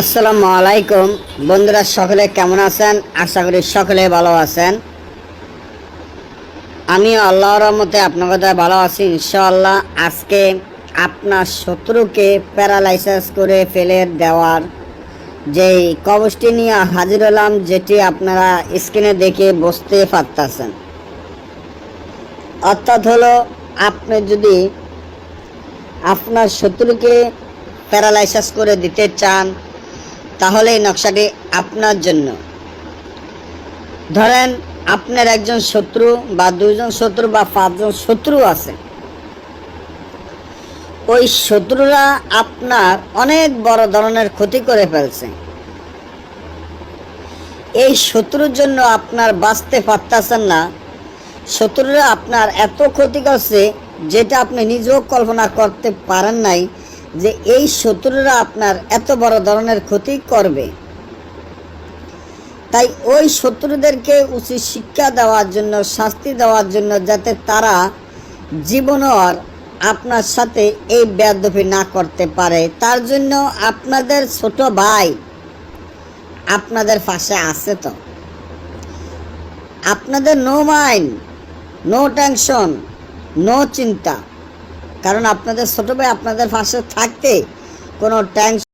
আসসালামু আলাইকুম। বন্ধুরা, সকলে কেমন আছেন? আশা করি সকলে ভালো আছেন। আমি আল্লাহর রহমতে আপনার কথা ভালো আছি, ইনশাআল্লাহ। আজকে আপনার শত্রুকে প্যারালাইসিস করে ফেলে দেওয়ার যেই কবচটি নিয়ে হাজির হলাম, যেটি আপনারা স্ক্রিনে দেখে বসতে পারতেছেন। অর্থাৎ হলো, আপনি যদি আপনার শত্রুকে প্যারালাইসিস করে দিতে চান তাহলে এই নকশাটি আপনার জন্য। ধরেন আপনার একজন শত্রু বা দুজন শত্রু বা পাঁচজন শত্রু আছে। ওই শত্রুরা আপনার অনেক বড় ধরনের ক্ষতি করে ফেলছে। এই শত্রুর জন্য আপনার বাঁচতে পারতেছেন না। শত্রুরা আপনার এত ক্ষতি করছে যেটা আপনি নিজেও কল্পনা করতে পারেন নাই। যে এই শত্রুরা আপনার এত বড় ধরনের ক্ষতি করবে। তাই ওই শত্রুদেরকে উচিত শিক্ষা দেওয়ার জন্য, শাস্তি দেওয়ার জন্য যাতে তারা জীবন আর আপনার সাথে এই বেদফি না করতে পারে। তার জন্য আপনাদের ছোট ভাই আপনাদের পাশে আছে তো। আপনাদের no mind no tension no চিন্তা। কারণ আপনাদের ছোটো ভাই আপনাদের পাশে থাকতে কোনো টেনশন